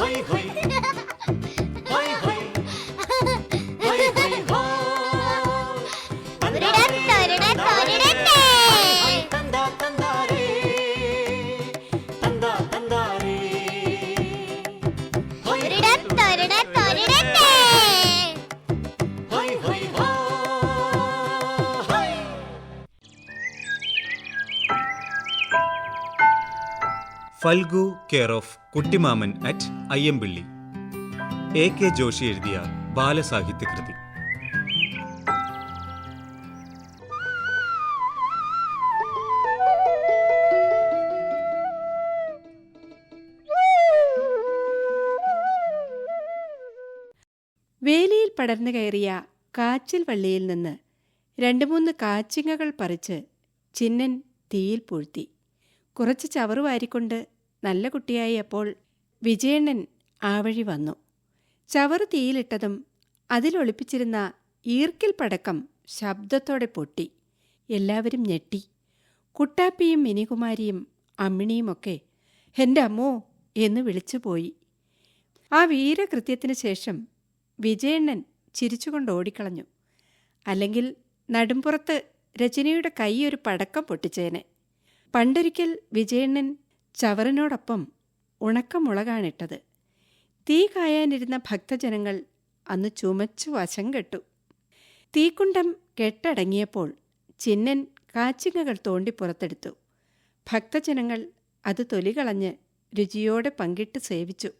可以可以。Phalgu care of Kuttimaman at Ayyampilly. A K Joshi എഴുതിയ ബാലസാഹിത്യകൃതി. വേലിയിൽ പടർന്നു കയറിയ കാച്ചിൽ വള്ളിയിൽ നിന്ന് രണ്ട് മൂന്ന് കാച്ചിങ്ങകൾ പറിച്ച് ചിന്നൻ തീയിൽ പൂഴ്ത്തി. കുറച്ച് ചവറ് വാരിക്കൊണ്ട് നല്ല കുട്ടിയായപ്പോൾ വിജയണ്ണൻ ആ വഴി വന്നു. ചവറ് തീയിലിട്ടതും അതിലൊളിപ്പിച്ചിരുന്ന ഈർക്കിൽ പടക്കം ശബ്ദത്തോടെ പൊട്ടി. എല്ലാവരും ഞെട്ടി. കുട്ടാപ്പിയും മിനികുമാരിയും അമ്മിണിയുമൊക്കെ എന്റെ അമ്മോ എന്ന് വിളിച്ചുപോയി ആ വീരകൃത്യത്തിന് ശേഷം വിജയണ്ണൻ ചിരിച്ചുകൊണ്ട് ഓടിക്കളഞ്ഞു. അല്ലെങ്കിൽ നടുംപുറത്ത് രജനിയുടെ കൈ ഒരു പടക്കം പൊട്ടിച്ചേനെ. പണ്ടൊരിക്കൽ വിജയണ്ണൻ ചവറിനോടൊപ്പം ഉണക്കമുളകാണിട്ടത്. തീ കായാനിരുന്ന ഭക്തജനങ്ങൾ അന്ന് ചുമച്ചു വശം കെട്ടു. തീക്കുണ്ടം കെട്ടടങ്ങിയപ്പോൾ ചിന്നൻ കാച്ചിങ്ങകൾ തോണ്ടി പുറത്തെടുത്തു. ഭക്തജനങ്ങൾ അത് തൊലികളഞ്ഞ് രുചിയോടെ പങ്കിട്ട് സേവിച്ചു.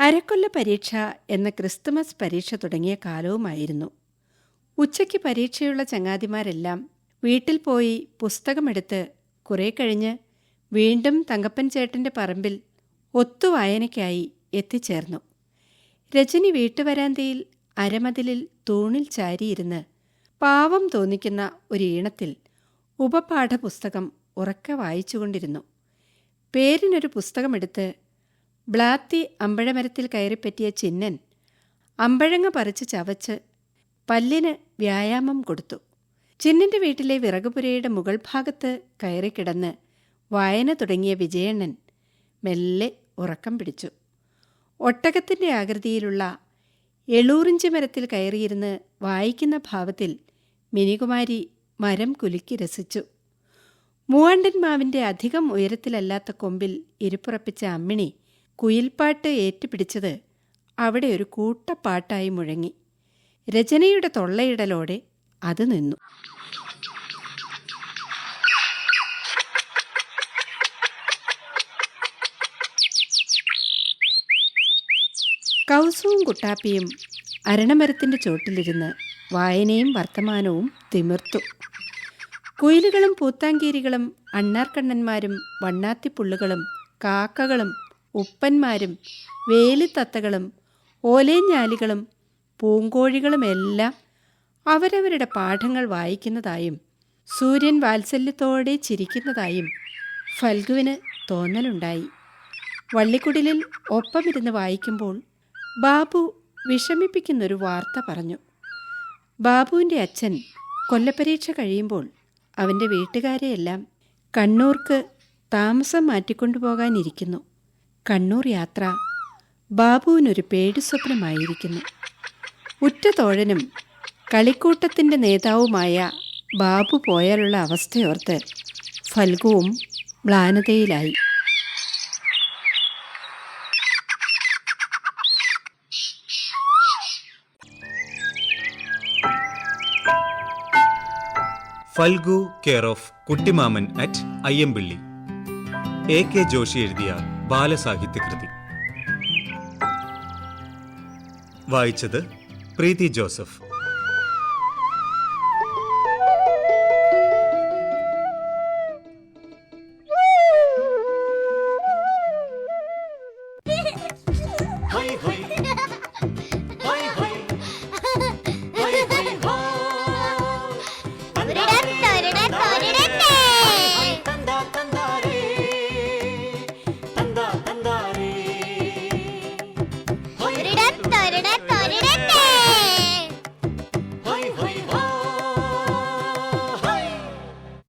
അരക്കൊല്ല പരീക്ഷ എന്ന ക്രിസ്തുമസ് പരീക്ഷ തുടങ്ങിയ കാലവുമായിരുന്നു. ഉച്ചയ്ക്ക് പരീക്ഷയുള്ള ചങ്ങാതിമാരെല്ലാം വീട്ടിൽ പോയി പുസ്തകമെടുത്ത് കുറെ കഴിഞ്ഞ് വീണ്ടും തങ്കപ്പൻ ചേട്ടന്റെ പറമ്പിൽ ഒത്തുവായനയ്ക്കായി എത്തിച്ചേർന്നു. രജനി വീട്ടുവരാന്തയിൽ അരമതിലിൽ തൂണിൽ ചാരിയിരുന്ന് പാവം തോന്നിക്കുന്ന ഒരു ഈണത്തിൽ ഉപപാഠപുസ്തകം ഉറക്കെ വായിച്ചുകൊണ്ടിരുന്നു. പേരിനൊരു പുസ്തകമെടുത്ത് ബ്ലാത്തി അമ്പഴമരത്തിൽ കയറിപ്പറ്റിയ ചിന്നൻ അമ്പഴങ്ങ പറിച്ച് ചവച്ച് പല്ലിന് വ്യായാമം കൊടുത്തു. ചിന്നിന്റെ വീട്ടിലെ വിറകുപുരയുടെ മുകൾ ഭാഗത്ത് കയറിക്കിടന്ന് വായന തുടങ്ങിയ വിജയണ്ണൻ മെല്ലെ ഉറക്കം പിടിച്ചു. ഒട്ടകത്തിന്റെ ആകൃതിയിലുള്ള എളൂറിഞ്ചി മരത്തിൽ കയറിയിരുന്ന് വായിക്കുന്ന ഭാവത്തിൽ മിനികുമാരി മരം കുലുക്കി രസിച്ചു. മൂവാണ്ടൻ മാവിന്റെ അധികം ഉയരത്തിലല്ലാത്ത കൊമ്പിൽ ഇരിപ്പുറപ്പിച്ച അമ്മിണി കുയിൽപ്പാട്ട് ഏറ്റുപിടിച്ചത് അവിടെ ഒരു കൂട്ടപ്പാട്ടായി മുഴങ്ങി. രചനയുടെ തൊള്ളയിടലോടെ അത് നിന്നു. കൗസുവും കുട്ടാപ്പിയും അരണമരത്തിന്റെ ചോട്ടിലിരുന്ന് വായനയും വർത്തമാനവും തിമിർത്തു. കുയിലുകളും പൂത്താങ്കീരികളും അണ്ണാർക്കണ്ണന്മാരും വണ്ണാത്തിപ്പുള്ളുകളും കാക്കകളും ഉപ്പന്മാരും വേലിത്തത്തകളും ഓലേഞ്ഞാലികളും പൂങ്കോഴികളുമെല്ലാം അവരവരുടെ പാഠങ്ങൾ വായിക്കുന്നതായും സൂര്യൻ വാത്സല്യത്തോടെ ചിരിക്കുന്നതായും ഫൽഗുവിന് തോന്നലുണ്ടായി. വള്ളിക്കുടിലിൽ ഒപ്പമിരുന്ന് വായിക്കുമ്പോൾ ബാബു വിഷമിപ്പിക്കുന്നൊരു വാർത്ത പറഞ്ഞു. ബാബുവിന്റെ അച്ഛൻ കൊല്ലപ്പരീക്ഷ കഴിയുമ്പോൾ അവന്റെ വീട്ടുകാരെയെല്ലാം കണ്ണൂർക്ക് താമസം മാറ്റിക്കൊണ്ടുപോകാനിരിക്കുന്നു. കണ്ണൂർ യാത്ര ബാബുവിനൊരു പേടിസ്വപ്നമായിരിക്കുന്നു. ഉറ്റ തോഴനും കളിക്കൂട്ടത്തിന്റെ നേതാവുമായ ബാബു പോയാലുള്ള അവസ്ഥയോർത്ത് ഫൽഗുവും മ്ലാനതയിലായി. Phalgu care of Kuttimaman at Ayyampilly. A K Joshi എഴുതിയ ബാലസാഹിത്യകൃതി. വായിച്ചത് പ്രീതി ജോസഫ്